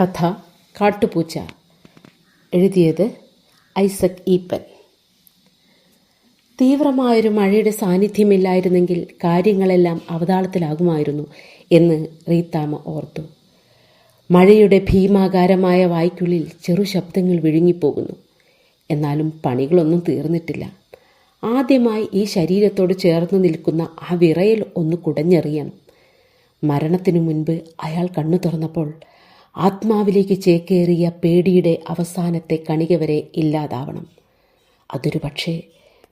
കഥ കാട്ടുപൂച്ച എഴുതിയത് ഐസക് ഈപ്പൻ. തീവ്രമായൊരു മഴയുടെ സാന്നിധ്യമില്ലായിരുന്നെങ്കിൽ കാര്യങ്ങളെല്ലാം അവതാളത്തിലാകുമായിരുന്നു എന്ന് റീത്താമ ഓർത്തു. മഴയുടെ ഭീമാകാരമായ വായ്ക്കുള്ളിൽ ചെറു ശബ്ദങ്ങൾ വിഴുങ്ങിപ്പോകുന്നു. എന്നാലും പണികളൊന്നും തീർന്നിട്ടില്ല. ആദ്യമായി ഈ ശരീരത്തോട് ചേർന്ന് നിൽക്കുന്ന ആ വിറയൽ ഒന്ന് കുടഞ്ഞെറിയണം. മരണത്തിനു മുൻപ് അയാൾ കണ്ണു തുറന്നപ്പോൾ ആത്മാവിലേക്ക് ചേക്കേറിയ പേടിയുടെ അവസാനത്തെ കണിക വരെ ഇല്ലാതാവണം. അതൊരു പക്ഷേ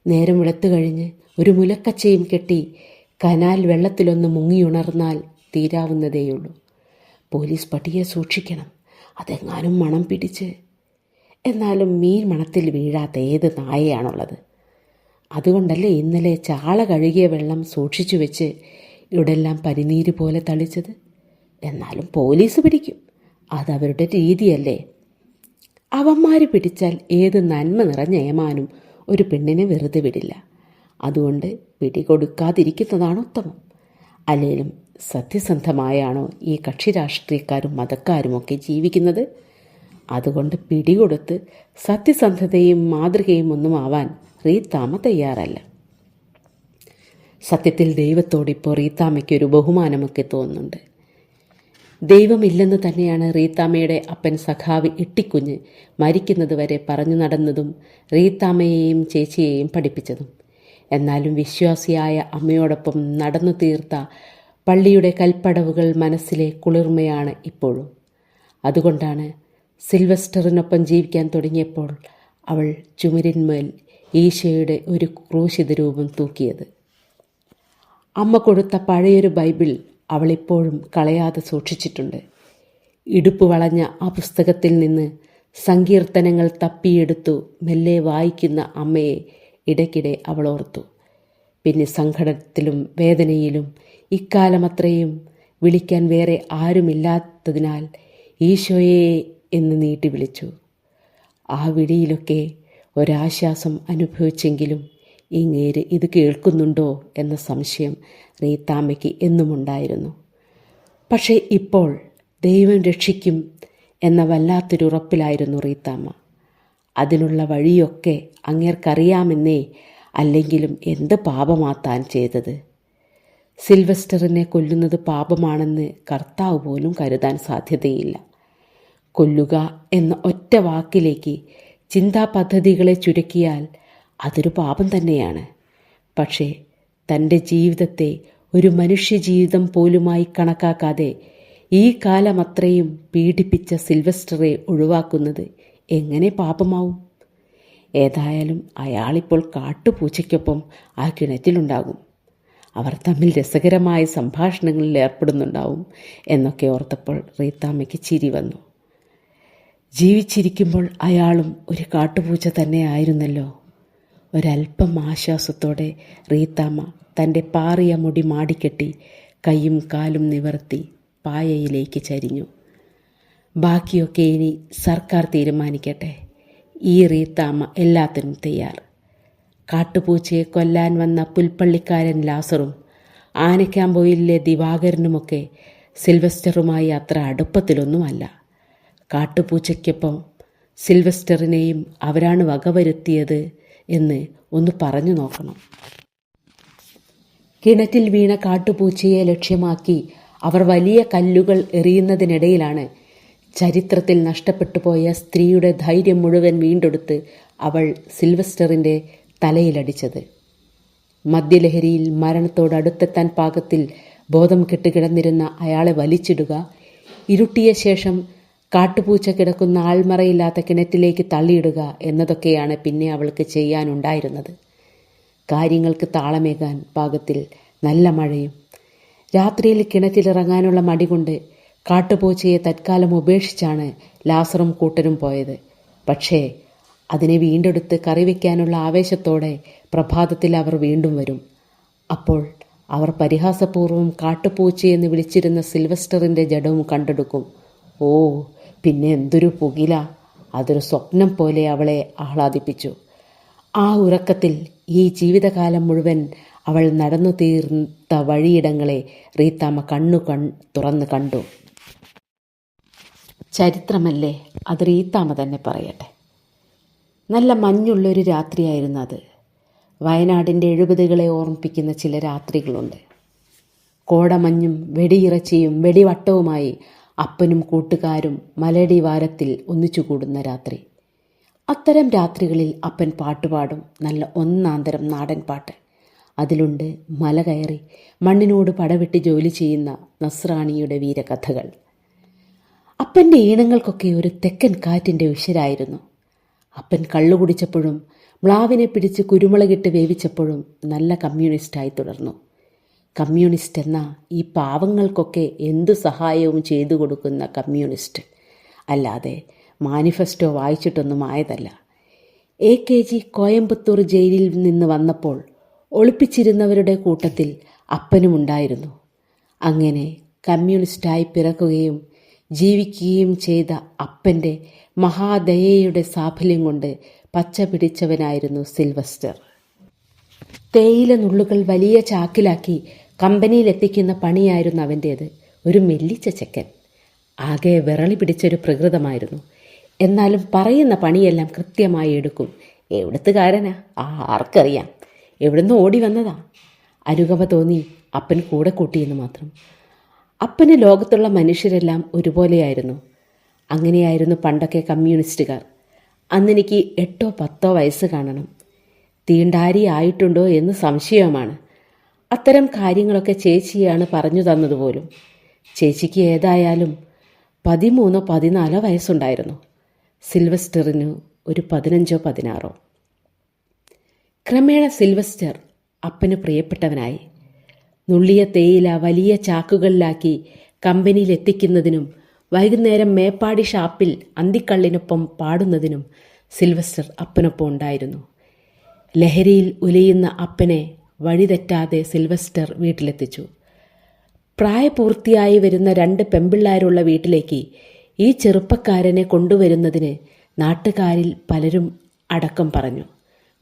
നേരം വെളുത്തു കഴിഞ്ഞ് ഒരു മുലക്കച്ചയും കെട്ടി കനാൽ വെള്ളത്തിലൊന്ന് മുങ്ങിയുണർന്നാൽ തീരാവുന്നതേയുള്ളൂ. പോലീസ് പട്ടിയെ സൂക്ഷിക്കണം. അതെങ്ങാനും മണം പിടിച്ച്. എന്നാലും മീൻ മണത്തിൽ വീഴാത്ത ഏത് നായയാണുള്ളത്? അതുകൊണ്ടല്ലേ ഇന്നലെ ചാള കഴുകിയ വെള്ളം സൂക്ഷിച്ചു വെച്ച് ഇവിടെല്ലാം പനിനീര് പോലെ തളിച്ചത്? എന്നാലും പോലീസ് പിടിക്കും. അതവരുടെ രീതിയല്ലേ? അവന്മാർ പിടിച്ചാൽ ഏത് നന്മ നിറഞ്ഞ ഏമാനും ഒരു പെണ്ണിനെ വെറുതെ വിടില്ല. അതുകൊണ്ട് പിടികൊടുക്കാതിരിക്കുന്നതാണ് ഉത്തമം. അല്ലെങ്കിലും സത്യസന്ധമായാണോ ഈ കക്ഷി രാഷ്ട്രീയക്കാരും മതക്കാരുമൊക്കെ ജീവിക്കുന്നത്? അതുകൊണ്ട് പിടികൊടുത്ത് സത്യസന്ധതയും മാതൃകയും ഒന്നും ആവാൻ റീത്താമ തയ്യാറല്ല. സത്യത്തിൽ ദൈവത്തോടിപ്പോൾ റീത്താമയ്ക്ക് ഒരു ബഹുമാനമൊക്കെ തോന്നുന്നുണ്ട്. ദൈവമില്ലെന്ന് തന്നെയാണ് റീത്താമ്മയുടെ അപ്പൻ സഖാവ് ഇട്ടിക്കുഞ്ഞ് മരിക്കുന്നതുവരെ പറഞ്ഞു നടന്നതും റീത്താമ്മയെയും ചേച്ചിയെയും പഠിപ്പിച്ചതും. എന്നാലും വിശ്വാസിയായ അമ്മയോടൊപ്പം നടന്നു തീർത്ത പള്ളിയുടെ കൽപ്പടവുകൾ മനസ്സിലെ കുളിർമയാണ് ഇപ്പോഴും. അതുകൊണ്ടാണ് സിൽവസ്റ്ററിനൊപ്പം ജീവിക്കാൻ തുടങ്ങിയപ്പോൾ അവൾ ചുമരിന്മേൽ ഈശോയുടെ ഒരു ക്രൂശിത രൂപം തൂക്കിയത്. അമ്മ കൊടുത്ത പഴയൊരു ബൈബിൾ അവളിപ്പോഴും കളയാതെ സൂക്ഷിച്ചിട്ടുണ്ട്. ഇടുപ്പ് വളഞ്ഞ ആ പുസ്തകത്തിൽ നിന്ന് സങ്കീർത്തനങ്ങൾ തപ്പിയെടുത്തു മെല്ലെ വായിക്കുന്ന അമ്മയെ ഇടയ്ക്കിടെ അവൾ ഓർത്തു. പിന്നെ സങ്കടത്തിലും വേദനയിലും ഇക്കാലമത്രയും വിളിക്കാൻ വേറെ ആരുമില്ലാത്തതിനാൽ ഈശോയെ എന്ന് നീട്ടി വിളിച്ചു. ആ വിളിയിലൊക്കെ ഒരാശ്വാസം അനുഭവിച്ചെങ്കിലും ഇങ്ങേര് ഇത് കേൾക്കുന്നുണ്ടോ എന്ന സംശയം റീത്താമ്മയ്ക്ക് എന്നുമുണ്ടായിരുന്നു. പക്ഷേ ഇപ്പോൾ ദൈവം രക്ഷിക്കും എന്ന വല്ലാത്തൊരുറപ്പിലായിരുന്നു റീത്താമ്മ. അതിനുള്ള വഴിയൊക്കെ അങ്ങേർക്കറിയാമെന്നേ അല്ലെങ്കിലും എന്ത് പാപമാ താൻ ചെയ്തത്? സിൽവസ്റ്ററിനെ കൊല്ലുന്നത് പാപമാണെന്ന് കർത്താവ് പോലും കരുതാൻ സാധ്യതയില്ല. കൊല്ലുക എന്ന ഒറ്റ വാക്കിലേക്ക് ചിന്താ പദ്ധതികളെ ചുരുക്കിയാൽ അതൊരു പാപം തന്നെയാണ്. പക്ഷേ തന്റെ ജീവിതത്തെ ഒരു മനുഷ്യജീവിതം പോലുമായി കണക്കാക്കാതെ ഈ കാലമത്രയും പീഡിപ്പിച്ച സിൽവസ്റ്ററെ ഒഴിവാക്കുന്നത് എങ്ങനെ പാപമാവും? ഏതായാലും അയാളിപ്പോൾ കാട്ടുപൂച്ചയ്ക്കൊപ്പം ആ കിണറ്റിലുണ്ടാകും. അവർ തമ്മിൽ രസകരമായ സംഭാഷണങ്ങളിൽ ഏർപ്പെടുന്നുണ്ടാവും എന്നൊക്കെ ഓർത്തപ്പോൾ റീത്താമ്മയ്ക്ക് ചിരി വന്നു. ജീവിച്ചിരിക്കുമ്പോൾ അയാളും ഒരു കാട്ടുപൂച്ച തന്നെയായിരുന്നല്ലോ ഒരല്പം ആശ്വാസത്തോടെ റീത്താമ്മ തന്റെ പാറിയ മുടി മാടിക്കെട്ടി കൈയും കാലും നിവർത്തി പായയിലേക്ക് ചരിഞ്ഞു. ബാക്കിയൊക്കെ ഇനി സർക്കാർ തീരുമാനിക്കട്ടെ. ഈ റീത്താമ്മ എല്ലാത്തിനും തയ്യാർ. കാട്ടുപൂച്ചയെ കൊല്ലാൻ വന്ന പുൽപ്പള്ളിക്കാരൻ ലാസറും ആനക്കാമ്പോയിലെ ദിവാകരനുമൊക്കെ സിൽവസ്റ്ററുമായി അത്ര അടുപ്പത്തിലൊന്നുമല്ല. കാട്ടുപൂച്ചയ്ക്കൊപ്പം സിൽവസ്റ്ററിനെയും അവരാണ് വകവരുത്തിയത് എന്ന് ഒന്ന് പറഞ്ഞു നോക്കണം. കിണറ്റിൽ വീണ കാട്ടുപൂച്ചയെ ലക്ഷ്യമാക്കി അവർ വലിയ കല്ലുകൾ എറിയുന്നതിനിടയിലാണ് ചരിത്രത്തിൽ നഷ്ടപ്പെട്ടു പോയ സ്ത്രീയുടെ ധൈര്യം മുഴുവൻ വീണ്ടെടുത്ത് അവൾ സിൽവസ്റ്ററിന്റെ തലയിലടിച്ചത്. മദ്യലഹരിയിൽ മരണത്തോട് മരണത്തോടടുത്തെത്താൻ പാകത്തിൽ ബോധം കെട്ടുകിടന്നിരുന്ന അയാളെ വലിച്ചിടുക ഇരുട്ടിയ ശേഷം കാട്ടുപൂച്ച കിടക്കുന്ന ആൾമറയില്ലാത്ത കിണറ്റിലേക്ക് തള്ളിയിടുക എന്നതൊക്കെയാണ് പിന്നെ അവൾക്ക് ചെയ്യാനുണ്ടായിരുന്നത്. കാര്യങ്ങൾക്ക് താളമേകാൻ പാകത്തിൽ നല്ല മഴയും. രാത്രിയിൽ കിണറ്റിലിറങ്ങാനുള്ള മടി കൊണ്ട് കാട്ടുപൂച്ചയെ തത്കാലം ഉപേക്ഷിച്ചാണ് ലാസറും കൂട്ടരും പോയത്. പക്ഷേ അതിനെ വീണ്ടെടുത്ത് കറിവെക്കാനുള്ള ആവേശത്തോടെ പ്രഭാതത്തിൽ അവർ വീണ്ടും വരും. അപ്പോൾ അവർ പരിഹാസപൂർവം കാട്ടുപൂച്ചയെന്ന് വിളിച്ചിരുന്ന സിൽവസ്റ്ററിന്റെ ജഡവും കണ്ടെടുക്കും. ഓ പിന്നെ എന്തൊരു പുകില. അതൊരു സ്വപ്നം പോലെ അവളെ ആഹ്ലാദിപ്പിച്ചു. ആ ഉറക്കത്തിൽ ഈ ജീവിതകാലം മുഴുവൻ അവൾ നടന്നു തീർത്ത വഴിയിടങ്ങളെ റീത്താമ്മ കണ്ണു കൺ തുറന്ന് കണ്ടു. ചരിത്രമല്ലേ? അത് റീത്താമ തന്നെ പറയട്ടെ. നല്ല മഞ്ഞുള്ളൊരു രാത്രിയായിരുന്നു അത്. വയനാടിന്റെ എഴുപതുകളെ ഓർമ്മിപ്പിക്കുന്ന ചില രാത്രികളുണ്ട്. കോടമഞ്ഞും വെടിയിറച്ചിയും വെടിവട്ടവുമായി അപ്പനും കൂട്ടുകാരും മലടി വാരത്തിൽ ഒന്നിച്ചുകൂടുന്ന രാത്രി. അത്തരം രാത്രികളിൽ അപ്പൻ പാട്ടുപാടും നല്ല ഒന്നാന്തരം നാടൻ പാട്ട്. അതിലുണ്ട് മല കയറി മണ്ണിനോട് പടവെട്ടി ജോലി ചെയ്യുന്ന നസ്രാണിയുടെ വീരകഥകൾ. അപ്പന്റെ ഈണങ്ങൾക്കൊക്കെ ഒരു തെക്കൻ കാറ്റിന്റെ ഉഷരായിരുന്നു അപ്പൻ കള്ളു കുടിച്ചപ്പോഴും മ്ലാവിനെ പിടിച്ച് കുരുമുളകിട്ട് വേവിച്ചപ്പോഴും നല്ല കമ്മ്യൂണിസ്റ്റായി തുടർന്നു. കമ്മ്യൂണിസ്റ്റ് എന്ന ഈ പാവങ്ങൾക്കൊക്കെ എന്തു സഹായവും ചെയ്തു കൊടുക്കുന്ന കമ്മ്യൂണിസ്റ്റ്. അല്ലാതെ മാനിഫെസ്റ്റോ വായിച്ചിട്ടൊന്നും ആയതല്ല. എ കെ ജി കോയമ്പത്തൂർ ജയിലിൽ നിന്ന് വന്നപ്പോൾ ഒളിപ്പിച്ചിരുന്നവരുടെ കൂട്ടത്തിൽ അപ്പനുമുണ്ടായിരുന്നു അങ്ങനെ കമ്മ്യൂണിസ്റ്റായി പിറക്കുകയും ജീവിക്കുകയും ചെയ്ത അപ്പന്റെ മഹാദയയുടെ സാഫല്യം കൊണ്ട് പച്ച പിടിച്ചവനായിരുന്നു സിൽവസ്റ്റർ. തേയില നുള്ളുകൾ വലിയ ചാക്കിലാക്കി കമ്പനിയിലെത്തിക്കുന്ന പണിയായിരുന്നു അവന്റേത് ഒരു മെല്ലിച്ച ചെക്കൻ. ആകെ വിറളി പിടിച്ചൊരു പ്രകൃതമായിരുന്നു. എന്നാലും പറയുന്ന പണിയെല്ലാം കൃത്യമായി എടുക്കും. എവിടത്തുകാരനാ? ആ ആർക്കറിയാം. എവിടുന്ന് ഓടി വന്നതാ. അനുകമ്പ തോന്നി അപ്പൻ കൂടെ കൂട്ടിയെന്ന് മാത്രം. അപ്പന് ലോകത്തുള്ള മനുഷ്യരെല്ലാം ഒരുപോലെയായിരുന്നു. അങ്ങനെയായിരുന്നു പണ്ടൊക്കെ കമ്മ്യൂണിസ്റ്റുകാർ. അന്നെനിക്ക് എട്ടോ പത്തോ വയസ്സ് കാണണം. തീണ്ടാരി ആയിട്ടുണ്ടോ എന്ന് സംശയമാണ്. അത്തരം കാര്യങ്ങളൊക്കെ ചേച്ചിയാണ് പറഞ്ഞു തന്നതുപോലും. ചേച്ചിക്ക് ഏതായാലും പതിമൂന്നോ പതിനാലോ വയസ്സുണ്ടായിരുന്നു. സിൽവസ്റ്ററിന് ഒരു പതിനഞ്ചോ പതിനാറോ. ക്രമേണ സിൽവസ്റ്റർ അപ്പന് പ്രിയപ്പെട്ടവനായി. നുള്ളിയ തേയില വലിയ ചാക്കുകളിലാക്കി കമ്പനിയിൽ എത്തിക്കുന്നതിനും വൈകുന്നേരം മേപ്പാടി ഷാപ്പിൽ അന്തിക്കള്ളിനൊപ്പം പാടുന്നതിനും സിൽവസ്റ്റർ അപ്പനൊപ്പം ഉണ്ടായിരുന്നു. ലഹരിയിൽ ഉലയുന്ന അപ്പനെ വഴിതെറ്റാതെ സിൽവസ്റ്റർ വീട്ടിലെത്തിച്ചു. പ്രായപൂർത്തിയായി വരുന്ന രണ്ട് പെമ്പിള്ളാരുള്ള വീട്ടിലേക്ക് ഈ ചെറുപ്പക്കാരനെ കൊണ്ടുവരുന്നതിന് നാട്ടുകാരിൽ പലരും അടക്കം പറഞ്ഞു.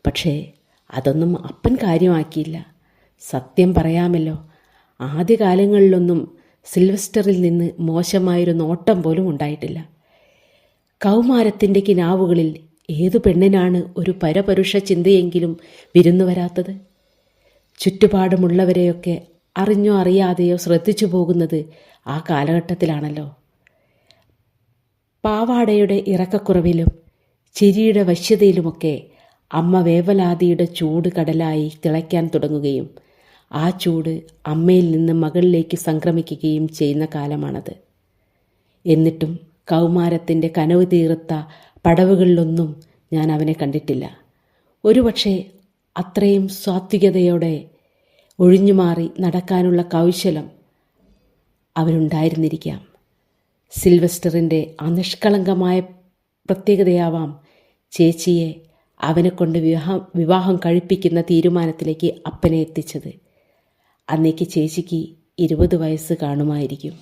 പക്ഷേ അതൊന്നും അപ്പൻ കാര്യമാക്കിയില്ല. സത്യം പറയാമല്ലോ ആദ്യകാലങ്ങളിലൊന്നും സിൽവസ്റ്ററിൽ നിന്ന് മോശമായൊരു നോട്ടം പോലും ഉണ്ടായിട്ടില്ല. കൗമാരത്തിന്റെ കിനാവുകളിൽ ഏതു പെണ്ണിനാണ് ഒരു പരപരുഷ ചിന്തയെങ്കിലും വിരുന്നു വരാത്തത് ചുറ്റുപാടുമുള്ളവരെയൊക്കെ അറിഞ്ഞോ അറിയാതെയോ ശ്രദ്ധിച്ചു പോകുന്നത് ആ കാലഘട്ടത്തിലാണല്ലോ. പാവാടയുടെ ഇറക്കക്കുറവിലും ചിരിയുടെ വശ്യതയിലുമൊക്കെ അമ്മ വേവലാതിയുടെ ചൂട് കടലായി തിളയ്ക്കാൻ തുടങ്ങുകയും ആ ചൂട് അമ്മയിൽ നിന്ന് മകളിലേക്ക് സംക്രമിക്കുകയും ചെയ്യുന്ന കാലമാണത്. എന്നിട്ടും കൗമാരത്തിന്റെ കനവ് തീർത്ത പടവുകളിലൊന്നും ഞാൻ അവനെ കണ്ടിട്ടില്ല. ഒരുപക്ഷെ അത്രയും സാത്വികതയോടെ ഒഴിഞ്ഞുമാറി നടക്കാനുള്ള കൗശലം അവരുണ്ടായിരുന്നിരിക്കാം സിൽവസ്റ്ററിന്റെ ആ നിഷ്കളങ്കമായ പ്രത്യേകതയാവാം ചേച്ചിയെ അവനെക്കൊണ്ട് വിവാഹം വിവാഹം കഴിപ്പിക്കുന്ന തീരുമാനത്തിലേക്ക് അപ്പനെ എത്തിച്ചത്. അന്നേക്ക് ചേച്ചിക്ക് ഇരുപത് വയസ്സ് കാണുമായിരിക്കും.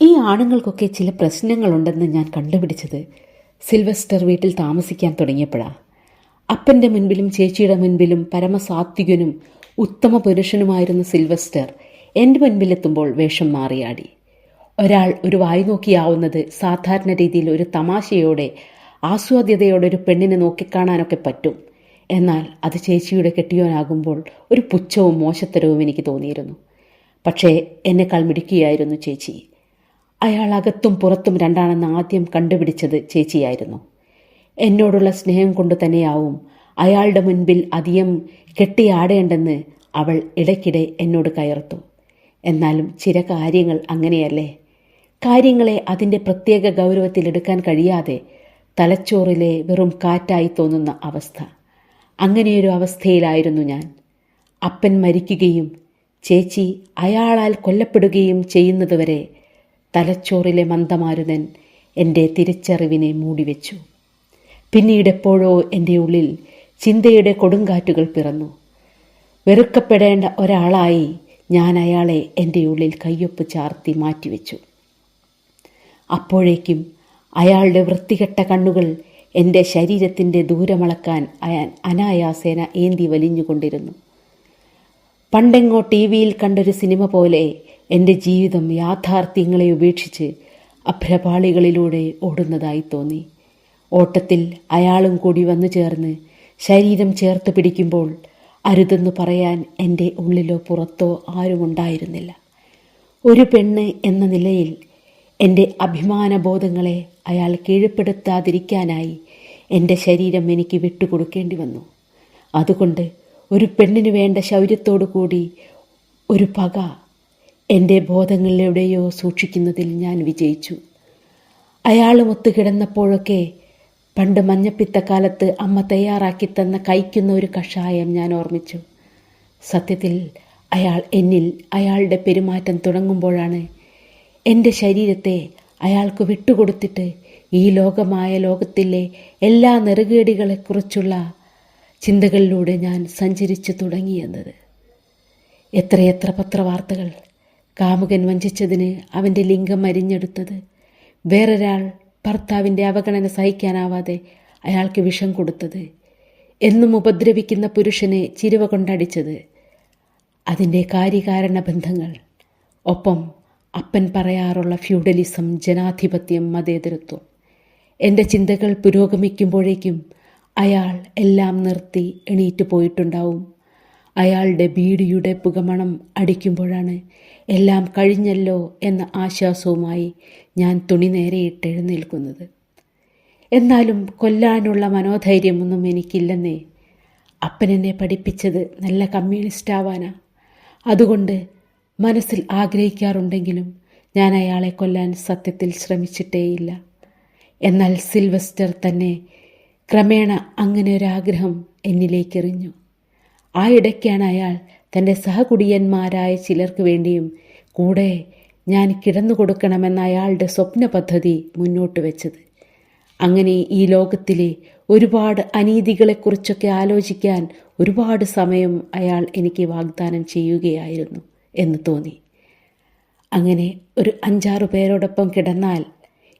ഈ ആണുങ്ങൾക്കൊക്കെ ചില പ്രശ്നങ്ങളുണ്ടെന്ന് ഞാൻ കണ്ടുപിടിച്ചത് സിൽവസ്റ്റർ വീട്ടിൽ താമസിക്കാൻ തുടങ്ങിയപ്പോഴാ. അപ്പന്റെ മുൻപിലും ചേച്ചിയുടെ മുൻപിലും പരമസാത്വികനും ഉത്തമ പുരുഷനുമായിരുന്ന സിൽവസ്റ്റർ എന്റെ മുൻപിലെത്തുമ്പോൾ വേഷം മാറിയാടി. ഒരാൾ ഒരു വായി നോക്കിയാവുന്നത് സാധാരണ രീതിയിൽ ഒരു തമാശയോടെ ആസ്വാദ്യതയോടെ ഒരു പെണ്ണിനെ നോക്കിക്കാണാനൊക്കെ പറ്റും. എന്നാൽ അത് ചേച്ചിയുടെ കെട്ടിയോനാകുമ്പോൾ ഒരു പുച്ഛവും മോശത്തരവും എനിക്ക് തോന്നിയിരുന്നു. പക്ഷേ എന്നെക്കാൾ മിടുക്കിയായിരുന്നു ചേച്ചി. അയാൾ അകത്തും പുറത്തും രണ്ടാണെന്ന് ആദ്യം കണ്ടുപിടിച്ചത് ചേച്ചിയായിരുന്നു. എന്നോടുള്ള സ്നേഹം കൊണ്ട് തന്നെയാവും. അയാളുടെ മുൻപിൽ അധികം കെട്ടിയാടേണ്ടെന്ന് അവൾ ഇടയ്ക്കിടെ എന്നോട് കയർത്തു. എന്നാലും ചില കാര്യങ്ങൾ അങ്ങനെയല്ലേ? കാര്യങ്ങളെ അതിന്റെ പ്രത്യേക ഗൗരവത്തിലെടുക്കാൻ കഴിയാതെ തലച്ചോറിലെ വെറും കാറ്റായി തോന്നുന്ന അവസ്ഥ. അങ്ങനെയൊരു അവസ്ഥയിലായിരുന്നു ഞാൻ. അപ്പൻ മരിക്കുകയും ചേച്ചി അയാളാൽ കൊല്ലപ്പെടുകയും ചെയ്യുന്നതുവരെ തലച്ചോറിലെ മന്ദമാരുതൻ എന്റെ തിരിച്ചറിവിനെ മൂടിവെച്ചു. പിന്നീട് എപ്പോഴോ എന്റെ ഉള്ളിൽ ചിന്തയുടെ കൊടുങ്കാറ്റുകൾ പിറന്നു. വെറുക്കപ്പെടേണ്ട ഒരാളായി ഞാൻ അയാളെ എന്റെ ഉള്ളിൽ കയ്യൊപ്പ് ചാർത്തി മാറ്റിവെച്ചു. അപ്പോഴേക്കും അയാളുടെ വൃത്തികെട്ട കണ്ണുകൾ എന്റെ ശരീരത്തിന്റെ ദൂരമളക്കാൻ അയാൻ അനായാസേന ഏന്തി വലിഞ്ഞുകൊണ്ടിരുന്നു. പണ്ടെങ്ങോ ടി വിയിൽ കണ്ടൊരു സിനിമ പോലെ എന്റെ ജീവിതം യാഥാർത്ഥ്യങ്ങളെ ഉപേക്ഷിച്ച് അഭ്രപാളികളിലൂടെ ഓടുന്നതായി തോന്നി. ഓട്ടത്തിൽ അയാളും കൂടി വന്നു ചേർന്ന് ശരീരം ചേർത്ത് പിടിക്കുമ്പോൾ അരുതെന്നു പറയാൻ എന്റെ ഉള്ളിലോ പുറത്തോ ആരുമുണ്ടായിരുന്നില്ല. ഒരു പെണ്ണ് എന്ന നിലയിൽ എന്റെ അഭിമാനബോധങ്ങളെ അയാൾ കീഴ്പ്പെടുത്താതിരിക്കാനായി എന്റെ ശരീരം എനിക്ക് വിട്ടുകൊടുക്കേണ്ടി വന്നു. അതുകൊണ്ട് ഒരു പെണ്ണിന് വേണ്ട ശൗര്യത്തോടു കൂടി ഒരു പക എന്റെ ബോധങ്ങളിലൂടെയോ സൂക്ഷിക്കുന്നതിൽ ഞാൻ വിജയിച്ചു. അയാളുമൊത്ത് കിടന്നപ്പോഴൊക്കെ പണ്ട് മഞ്ഞപ്പിത്തക്കാലത്ത് അമ്മ തയ്യാറാക്കി തന്ന കഴിക്കുന്ന ഒരു കഷായം ഞാൻ ഓർമ്മിച്ചു. സത്യത്തിൽ അയാൾ എന്നിൽ അയാളുടെ പെരുമാറ്റം തുടങ്ങുമ്പോഴാണ് എന്റെ ശരീരത്തെ അയാൾക്ക് വിട്ടുകൊടുത്തിട്ട് ഈ ലോകമായ ലോകത്തിലെ എല്ലാ നെറുകേടികളെക്കുറിച്ചുള്ള ചിന്തകളിലൂടെ ഞാൻ സഞ്ചരിച്ചു തുടങ്ങിയെന്നത്. എത്രയെത്ര പത്രവാർത്തകൾ കാമുകൻ വഞ്ചിച്ചതിന് അവന്റെ ലിംഗം അരിഞ്ഞെടുത്തത്. വേറൊരാൾ ഭർത്താവിന്റെ അവഗണന സഹിക്കാനാവാതെ അയാൾക്ക് വിഷം കൊടുത്തത്. എന്നും ഉപദ്രവിക്കുന്ന പുരുഷനെ ചിരുവ കൊണ്ടടിച്ചത്. അതിന്റെ കാര്യകാരണ ബന്ധങ്ങൾ. ഒപ്പം അപ്പൻ പറയാറുള്ള ഫ്യൂഡലിസം ജനാധിപത്യം മതേതരത്വം. എന്റെ ചിന്തകൾ പുരോഗമിക്കുമ്പോഴേക്കും അയാൾ എല്ലാം നിർത്തി എണീറ്റ് പോയിട്ടുണ്ടാവും. അയാളുടെ ബീഡിയുടെ പുകമണം അടിക്കുമ്പോഴാണ് എല്ലാം കഴിഞ്ഞല്ലോ എന്ന ആശ്വാസവുമായി ഞാൻ തുണി നേരെയിട്ട് എഴുന്നേൽക്കുന്നത് എന്നാലും കൊല്ലാനുള്ള മനോധൈര്യമൊന്നും എനിക്കില്ലെന്നേ. അപ്പനെന്നെ പഠിപ്പിച്ചത് നല്ല കമ്മ്യൂണിസ്റ്റ് ആവാനാ അതുകൊണ്ട് മനസ്സിൽ ആഗ്രഹിക്കാറുണ്ടെങ്കിലും ഞാൻ അയാളെ കൊല്ലാൻ സത്യത്തിൽ ശ്രമിച്ചിട്ടേയില്ല. എന്നാൽ സിൽവസ്റ്റർ തന്നെ ക്രമേണ അങ്ങനെ ഒരാഗ്രഹം എന്നിലേക്കെറിഞ്ഞു. ആ ഇടയ്ക്കാണ് അയാൾ തന്റെ സഹകുടിയന്മാരായ ചിലർക്ക് വേണ്ടിയും കൂടെ ഞാൻ കിടന്നു കൊടുക്കണമെന്ന അയാളുടെ സ്വപ്ന പദ്ധതി മുന്നോട്ട് വെച്ചത്. അങ്ങനെ ഈ ലോകത്തിലെ ഒരുപാട് അനീതികളെക്കുറിച്ചൊക്കെ ആലോചിക്കാൻ ഒരുപാട് സമയം അയാൾ എനിക്ക് വാഗ്ദാനം ചെയ്യുകയായിരുന്നു എന്ന് തോന്നി. അങ്ങനെ ഒരു അഞ്ചാറ് പേരോടൊപ്പം കിടന്നാൽ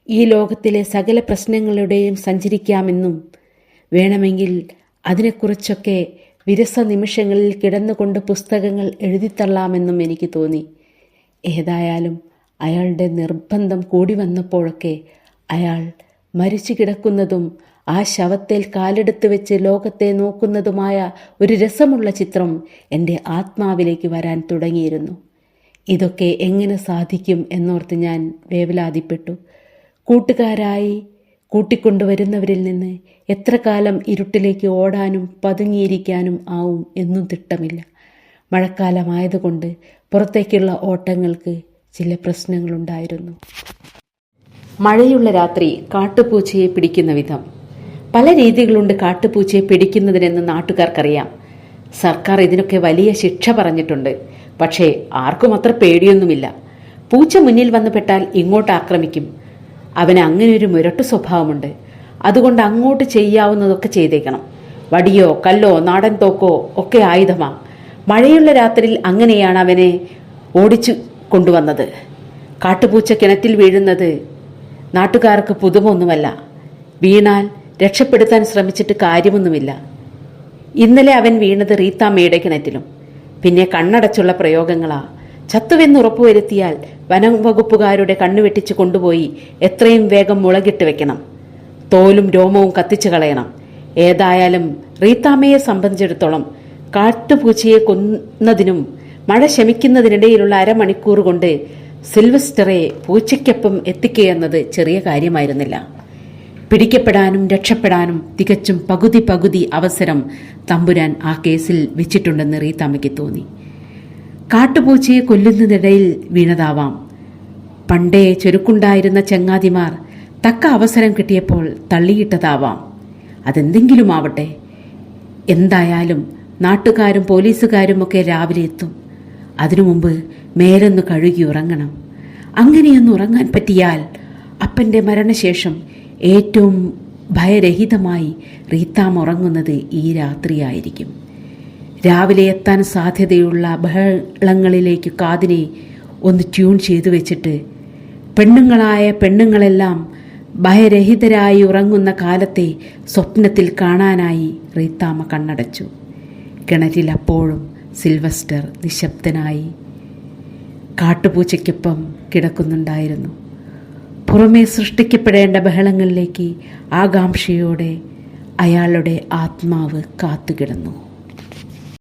ഈ ലോകത്തിലെ സകല പ്രശ്നങ്ങളുടെയും സഞ്ചരിക്കാമെന്നും വേണമെങ്കിൽ അതിനെക്കുറിച്ചൊക്കെ വിരസ നിമിഷങ്ങളിൽ കിടന്നുകൊണ്ട് പുസ്തകങ്ങൾ എഴുതിത്തള്ളാമെന്നും എനിക്ക് തോന്നി. ഏതായാലും അയാളുടെ നിർബന്ധം കൂടി വന്നപ്പോഴൊക്കെ അയാൾ മരിച്ചു കിടക്കുന്നതും ആ ശവത്തേൽ കാലെടുത്ത് വെച്ച് ലോകത്തെ നോക്കുന്നതുമായ ഒരു രസമുള്ള ചിത്രം എന്റെ ആത്മാവിലേക്ക് വരാൻ തുടങ്ങിയിരുന്നു. ഇതൊക്കെ എങ്ങനെ സാധിക്കും എന്നോർത്ത് ഞാൻ വേവലാതിപ്പെട്ടു. കൂട്ടുകാരായി കൂട്ടിക്കൊണ്ടുവരുന്നവരിൽ നിന്ന് എത്ര കാലം ഇരുട്ടിലേക്ക് ഓടാനും പതുങ്ങിയിരിക്കാനും ആവും എന്നും തിട്ടമില്ല. മഴക്കാലമായതുകൊണ്ട് പുറത്തേക്കുള്ള ഓട്ടങ്ങൾക്ക് ചില പ്രശ്നങ്ങളുണ്ടായിരുന്നു. മഴയുള്ള രാത്രി കാട്ടുപൂച്ചയെ പിടിക്കുന്ന വിധം. പല രീതികളുണ്ട് കാട്ടുപൂച്ചയെ പിടിക്കുന്നതിനെന്ന് നാട്ടുകാർക്കറിയാം. സർക്കാർ ഇതിനൊക്കെ വലിയ ശിക്ഷ പറഞ്ഞിട്ടുണ്ട്. പക്ഷേ ആർക്കും അത്ര പേടിയൊന്നുമില്ല. പൂച്ച മുന്നിൽ വന്നുപെട്ടാൽ ഇങ്ങോട്ട് ആക്രമിക്കും. അവന് അങ്ങനെ ഒരു മുരട്ടു സ്വഭാവമുണ്ട്. അതുകൊണ്ട് അങ്ങോട്ട് ചെയ്യാവുന്നതൊക്കെ ചെയ്തേക്കണം. വടിയോ കല്ലോ നാടൻ തോക്കോ ഒക്കെ ആയുധമാ. മഴയുള്ള രാത്രിയിൽ അങ്ങനെയാണ് അവനെ ഓടിച്ചു കൊണ്ടുവന്നത്. കാട്ടുപൂച്ച കിണറ്റിൽ വീഴുന്നത് നാട്ടുകാർക്ക് പുതുമൊന്നുമല്ല. വീണാൽ രക്ഷപ്പെടുത്താൻ ശ്രമിച്ചിട്ട് കാര്യമൊന്നുമില്ല. ഇന്നലെ അവൻ വീണത് റീത്താമ്മയുടെ കിണറ്റിലും പിന്നെ കണ്ണടച്ചുള്ള പ്രയോഗങ്ങളാ. ചത്തുവെന്ന് ഉറപ്പുവരുത്തിയാൽ വനം വകുപ്പുകാരുടെ കണ്ണുവെട്ടിച്ച് കൊണ്ടുപോയി എത്രയും വേഗം മുളകിട്ട് വെക്കണം. തോലും രോമവും കത്തിച്ചു കളയണം. ഏതായാലും റീത്താമയെ സംബന്ധിച്ചിടത്തോളം കാട്ടുപൂച്ചയെ കൊന്നതിനും മഴ ശമിക്കുന്നതിനിടയിലുള്ള അരമണിക്കൂർ കൊണ്ട് സിൽവസ്റ്ററെ പൂച്ചയ്ക്കൊപ്പം എത്തിക്കുകയെന്നത് ചെറിയ കാര്യമായിരുന്നില്ല. പിടിക്കപ്പെടാനും രക്ഷപ്പെടാനും തികച്ചും പകുതി പകുതി അവസരം തമ്പുരാൻ ആ കേസിൽ വെച്ചിട്ടുണ്ടെന്ന് റീത്താമയ്ക്ക് തോന്നി. കാട്ടുപൂച്ചയെ കൊല്ലുന്നതിനിടയിൽ വീണതാവാം. പണ്ടേ ചുരുക്കുണ്ടായിരുന്ന ചങ്ങാതിമാർ തക്ക അവസരം കിട്ടിയപ്പോൾ തള്ളിയിട്ടതാവാം. അതെന്തെങ്കിലും ആവട്ടെ എന്തായാലും നാട്ടുകാരും പോലീസുകാരും ഒക്കെ രാവിലെ എത്തും. അതിനു മുമ്പ് മേലൊന്ന് കഴുകി ഉറങ്ങണം. അങ്ങനെയൊന്ന് ഉറങ്ങാൻ പറ്റിയാൽ അപ്പന്റെ മരണശേഷം ഏറ്റവും ഭയരഹിതമായി റീത്താം ഉറങ്ങുന്നത് ഈ രാത്രിയായിരിക്കും. രാവിലെ എത്താൻ സാധ്യതയുള്ള ബഹളങ്ങളിലേക്ക് കാതിനെ ഒന്ന് ട്യൂൺ ചെയ്തു വെച്ചിട്ട് പെണ്ണുങ്ങളായ പെണ്ണുങ്ങളെല്ലാം ഭയരഹിതരായി ഉറങ്ങുന്ന കാലത്തെ സ്വപ്നത്തിൽ കാണാനായി റീത്താമ കണ്ണടച്ചു. കിണറ്റിൽ അപ്പോഴും സിൽവസ്റ്റർ നിശബ്ദനായി കാട്ടുപൂച്ചയ്ക്കൊപ്പം കിടക്കുന്നുണ്ടായിരുന്നു. പുറമേ സൃഷ്ടിക്കപ്പെടേണ്ട ബഹളങ്ങളിലേക്ക് ആകാംക്ഷയോടെ അയാളുടെ ആത്മാവ് കാത്തുകിടന്നു.